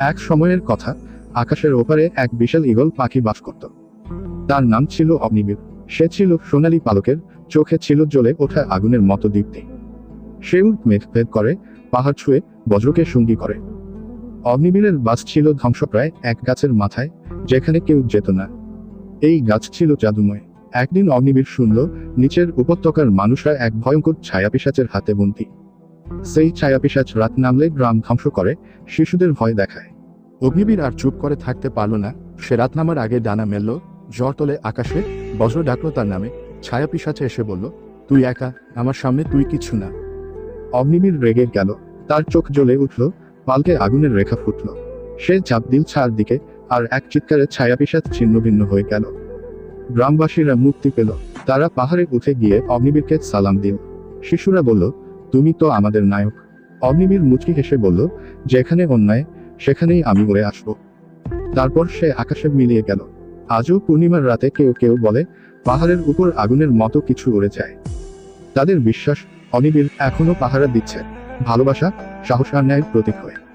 এক সময়ের কথা, আকাশের ওপারে এক বিশাল ঈগল পাখি বাস করত। তার নাম ছিল অগ্নিবীর। সে ছিল সোনালী পালকের, চোখে ছিল জ্বলে ওঠা আগুনের মতো দীপ্তি। সে মেঘ ভেদ করে, পাহাড় ছুঁয়ে বজ্রকে সঙ্গী করে। অগ্নিবীরের বাস ছিল ধ্বংসপ্রায় এক গাছের মাথায়, যেখানে কেউ যেত না। এই গাছ ছিল জাদুময়। একদিন অগ্নিবীর শুনল, নিচের উপত্যকার মানুষরা এক ভয়ঙ্কর ছায়াপিসাচের হাতে বন্দী। সেই ছায়াপিসাচ রাত নামলে গ্রাম ধ্বংস করে, শিশুদের ভয় দেখায়। অগ্নিবীর আর চুপ করে থাকতে পারল না, সে রাত নামার আগে ডানা মেলল, জ্বর তোলে আকাশে, বজ্র ডাকলো তার নামে। ছায়া পিসাচে এসে বলল, তুই একা, আমার সামনে তুই কিছু না। অগ্নিবীর রেগে গেল, তার চোখ জ্বলে উঠল, পালকে আগুনের রেখা ফুটল। সে চাপ দিল ছার দিকে, আর এক চিৎকারে ছায়াপিসাচ ছিন্ন ভিন্ন হয়ে গেল। গ্রামবাসীরা মুক্তি পেল, তারা পাহাড়ে উঠে গিয়ে অগ্নিবীরকে সালাম দিল। শিশুরা বলল তুমি তো আমাদের নায়ক। অগ্নিবীর মুচকি হেসে বলল, যেখানে অন্যায়, সেখানেই আমি উড়ে আসব। তারপর সে আকাশে মিলিয়ে গেল। আজও পূর্ণিমার রাতে কেউ কেউ বলে, পাহাড়ের উপর আগুনের মতো কিছু উড়ে যায়। তাদের বিশ্বাস অনিবির এখনও পাহারা দিচ্ছে। ভালোবাসা, সাহস আর ন্যায়ের প্রতীক হয়ে।